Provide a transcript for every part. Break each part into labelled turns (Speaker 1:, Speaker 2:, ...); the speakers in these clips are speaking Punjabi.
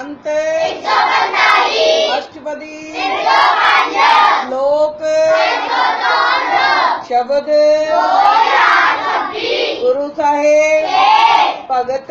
Speaker 1: संत अष्टपदी। लोक। शब्द। गुरु साहेब भगत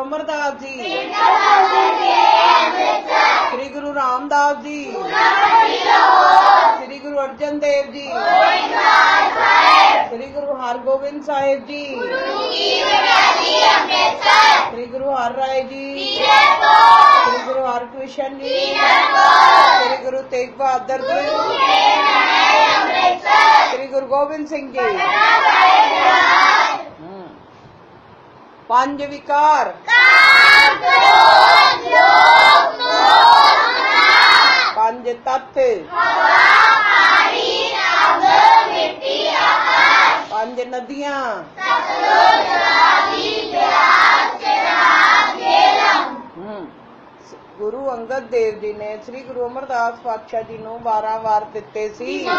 Speaker 1: ਗੁਰੂ ਅਮਰਦਾਸ ਜੀ। ਸ੍ਰੀ ਗੁਰੂ ਰਾਮਦਾਸ ਜੀ। ਸ੍ਰੀ ਗੁਰੂ ਅਰਜਨ ਦੇਵ ਜੀ। ਸ੍ਰੀ ਗੁਰੂ ਹਰਗੋਬਿੰਦ ਸਾਹਿਬ ਜੀ। ਸ੍ਰੀ ਗੁਰੂ ਹਰ ਰਾਏ ਜੀ। ਸ੍ਰੀ ਗੁਰੂ ਹਰਕ੍ਰਿਸ਼ਨ ਜੀ। ਸ੍ਰੀ ਗੁਰੂ ਤੇਗ ਬਹਾਦਰ ਜੀ। ਸ੍ਰੀ ਗੁਰੂ ਗੋਬਿੰਦ ਸਿੰਘ ਜੀ। ਪੰਜ ਵਿਕਾਰ ਪੰਜ ਤੱਤ ਪੰਜ ਨਦੀਆਂ ਹਮ। ਗੁਰੂ ਅੰਗਦ ਦੇਵ ਜੀ ਨੇ ਸ੍ਰੀ ਗੁਰੂ ਅਮਰਦਾਸ ਪਾਤਸ਼ਾਹ ਜੀ ਨੂੰ 12 ਵਾਰ ਦਿੱਤੇ ਸੀ ਹਮ।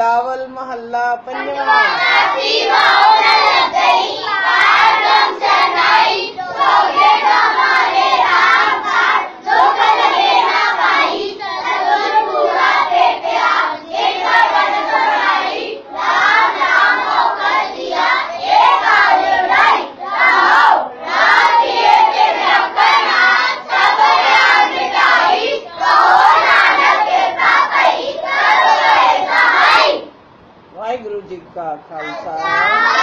Speaker 1: बिलावल महल्ला पंजवा। 감사 합.